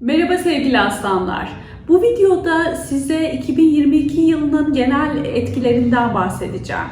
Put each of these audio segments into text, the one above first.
Merhaba sevgili aslanlar. Bu videoda size 2022 yılının genel etkilerinden bahsedeceğim.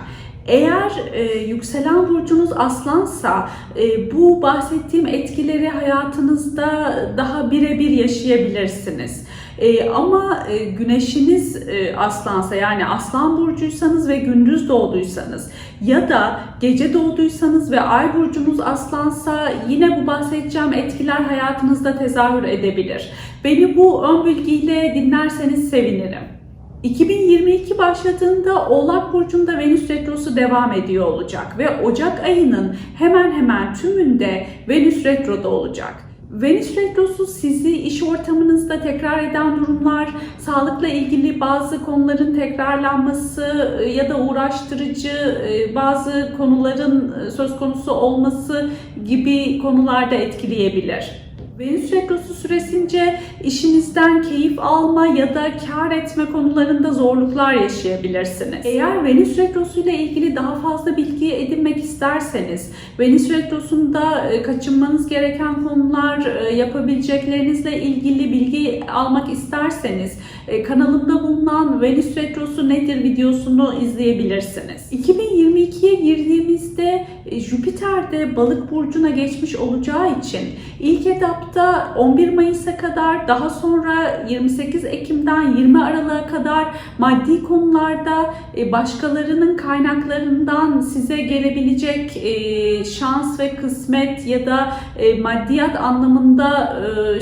Eğer e, yükselen burcunuz aslansa e, bu bahsettiğim etkileri hayatınızda daha birebir yaşayabilirsiniz. E, ama e, güneşiniz e, aslansa yani aslan burcuysanız ve gündüz doğduysanız ya da gece doğduysanız ve ay burcunuz aslansa yine bu bahsedeceğim etkiler hayatınızda tezahür edebilir. Beni bu ön bilgiyle dinlerseniz sevinirim. 2022 başladığında Oğlak Burcu'nda Venüs Retrosu devam ediyor olacak ve Ocak ayının hemen hemen tümünde Venüs Retro'da olacak. Venüs Retrosu sizi iş ortamınızda tekrar eden durumlar, sağlıkla ilgili bazı konuların tekrarlanması e, ya da uğraştırıcı e, bazı konuların e, söz konusu olması gibi konularda etkileyebilir. Venüs Retrosu süresince işinizden keyif alma ya da kar etme konularında zorluklar yaşayabilirsiniz. Eğer Venüs Retrosu ile ilgili daha fazla bilgi edinmek isterseniz, Venüs Retrosu'nda e, kaçınmanız gereken konular, e, yapabileceklerinizle ilgili bilgi almak isterseniz, e, kanalımda bulunan Venüs Retrosu nedir videosunu izleyebilirsiniz. 2022'ye girdiğimizde Jüpiter de balık burcuna geçmiş olacağı için ilk etapta 11 Mayıs'a kadar daha sonra 28 Ekim'den 20 Aralık'a kadar maddi konularda e, başkalarının kaynaklarından size gelebilecek e, şans ve kısmet ya da e, maddiyat anlamında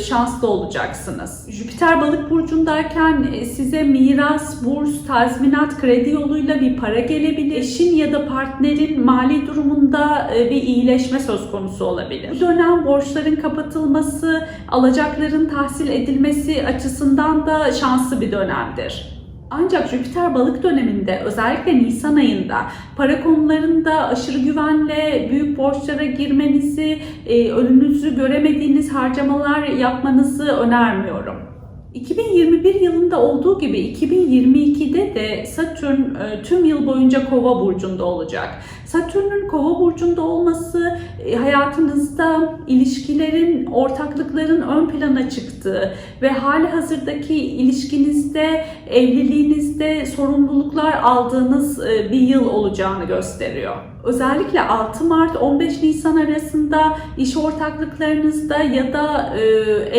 şanslı olacaksınız. Jüpiter balık burcundayken size miras, burs, tazminat, kredi yoluyla bir para gelebilir. Eşin ya da partnerin mali durumunda bir iyileşme söz konusu olabilir. Bu dönem borçların kapatılması, alacakların tahsil edilmesi açısından da şanslı bir dönemdir. Ancak Jüpiter balık döneminde özellikle Nisan ayında para konularında aşırı güvenle büyük borçlara girmenizi, önünüzü göremediğiniz harcamalar yapmanızı önermiyorum. 2021 yılında olduğu gibi 2022'de de Satürn tüm yıl boyunca Kova burcunda olacak. Satürn'ün Kova burcunda olması hayatınızda ilişkilerin, ortaklıkların ön plana çıktığı ve hali hazırdaki ilişkinizde, evliliğinizde sorumluluklar aldığınız bir yıl olacağını gösteriyor. Özellikle 6 Mart 15 Nisan arasında iş ortaklıklarınızda ya da e,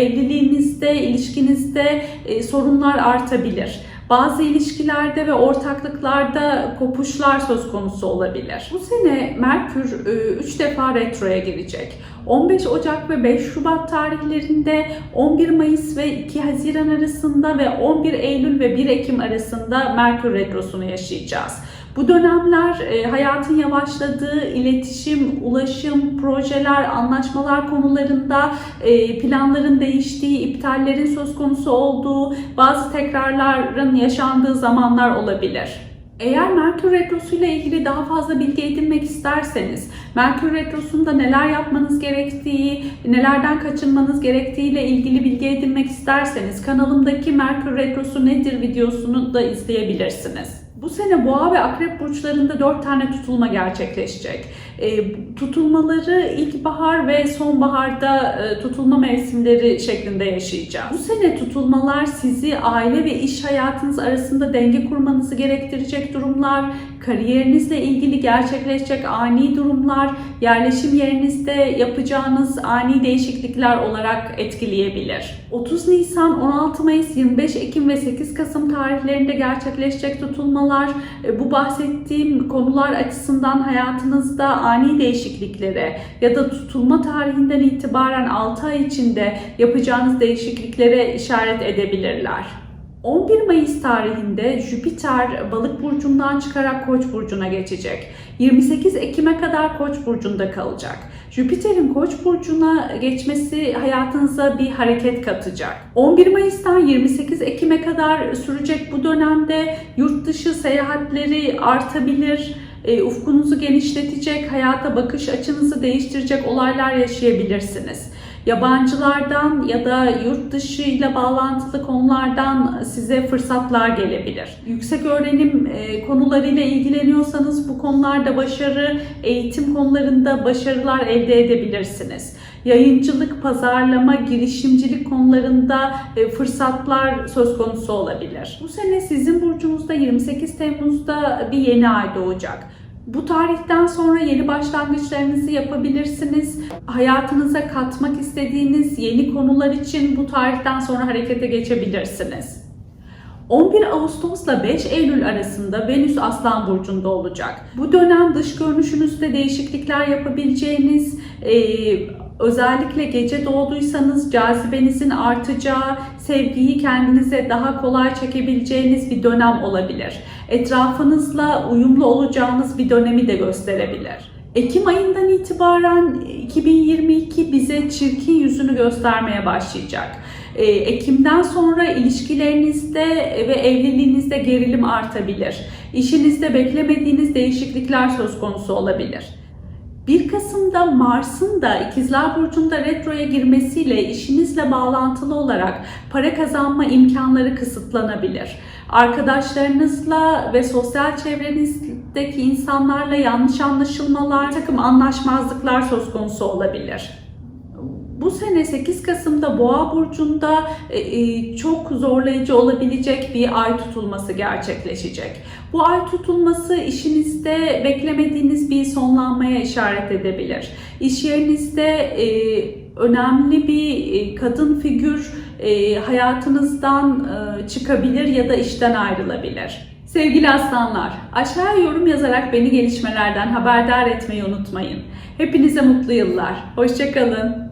evliliğinizde, ilişkinizde e, sorunlar artabilir. Bazı ilişkilerde ve ortaklıklarda kopuşlar söz konusu olabilir. Bu sene Merkür 3 defa retroya girecek. 15 Ocak ve 5 Şubat tarihlerinde 11 Mayıs ve 2 Haziran arasında ve 11 Eylül ve 1 Ekim arasında Merkür retrosunu yaşayacağız. Bu dönemler e, hayatın yavaşladığı iletişim, ulaşım, projeler, anlaşmalar konularında e, planların değiştiği, iptallerin söz konusu olduğu, bazı tekrarların yaşandığı zamanlar olabilir. Eğer Merkür Retrosu ile ilgili daha fazla bilgi edinmek isterseniz, Merkür Retrosu'nda neler yapmanız gerektiği, nelerden kaçınmanız gerektiği ile ilgili bilgi edinmek isterseniz kanalımdaki Merkür Retrosu nedir videosunu da izleyebilirsiniz. Bu sene boğa ve akrep burçlarında 4 tane tutulma gerçekleşecek. E, tutulmaları ilkbahar ve sonbaharda e, tutulma mevsimleri şeklinde yaşayacağız. Bu sene tutulmalar sizi aile ve iş hayatınız arasında denge kurmanızı gerektirecek durumlar, kariyerinizle ilgili gerçekleşecek ani durumlar, yerleşim yerinizde yapacağınız ani değişiklikler olarak etkileyebilir. 30 Nisan, 16 Mayıs, 25 Ekim ve 8 Kasım tarihlerinde gerçekleşecek tutulmalar e, bu bahsettiğim konular açısından hayatınızda ani değişikliklere ya da tutulma tarihinden itibaren 6 ay içinde yapacağınız değişikliklere işaret edebilirler. 11 Mayıs tarihinde Jüpiter balık burcundan çıkarak koç burcuna geçecek. 28 Ekim'e kadar koç burcunda kalacak. Jüpiter'in koç burcuna geçmesi hayatınıza bir hareket katacak. 11 Mayıs'tan 28 Ekim'e kadar sürecek bu dönemde yurt dışı seyahatleri artabilir, e, ufkunuzu genişletecek, hayata bakış açınızı değiştirecek olaylar yaşayabilirsiniz. Yabancılardan ya da yurt dışı ile bağlantılı konulardan size fırsatlar gelebilir. Yüksek öğrenim e, konularıyla ilgileniyorsanız bu konularda başarı, eğitim konularında başarılar elde edebilirsiniz. Yayıncılık, pazarlama, girişimcilik konularında e, fırsatlar söz konusu olabilir. Bu sene sizin burcunuzda 28 Temmuz'da bir yeni ay doğacak. Bu tarihten sonra yeni başlangıçlarınızı yapabilirsiniz. Hayatınıza katmak istediğiniz yeni konular için bu tarihten sonra harekete geçebilirsiniz. 11 Ağustos'la 5 Eylül arasında Venüs Aslan Burcu'nda olacak. Bu dönem dış görünüşünüzde değişiklikler yapabileceğiniz, özellikle gece doğduysanız cazibenizin artacağı, sevgiyi kendinize daha kolay çekebileceğiniz bir dönem olabilir. Etrafınızla uyumlu olacağınız bir dönemi de gösterebilir. Ekim ayından itibaren 2022 bize çirkin yüzünü göstermeye başlayacak. Ee, Ekim'den sonra ilişkilerinizde ve evliliğinizde gerilim artabilir. İşinizde beklemediğiniz değişiklikler söz konusu olabilir. 1 Kasım'da Mars'ın da İkizler Burcu'nda retroya girmesiyle işinizle bağlantılı olarak para kazanma imkanları kısıtlanabilir. Arkadaşlarınızla ve sosyal çevrenizdeki insanlarla yanlış anlaşılmalar, takım anlaşmazlıklar söz konusu olabilir. Bu sene 8 Kasım'da Boğa burcunda e, e, çok zorlayıcı olabilecek bir ay tutulması gerçekleşecek. Bu ay tutulması işinizde beklemediğiniz bir sonlanmaya işaret edebilir. İş yerinizde e, önemli bir kadın figür hayatınızdan çıkabilir ya da işten ayrılabilir. Sevgili aslanlar, aşağıya yorum yazarak beni gelişmelerden haberdar etmeyi unutmayın. Hepinize mutlu yıllar. Hoşçakalın.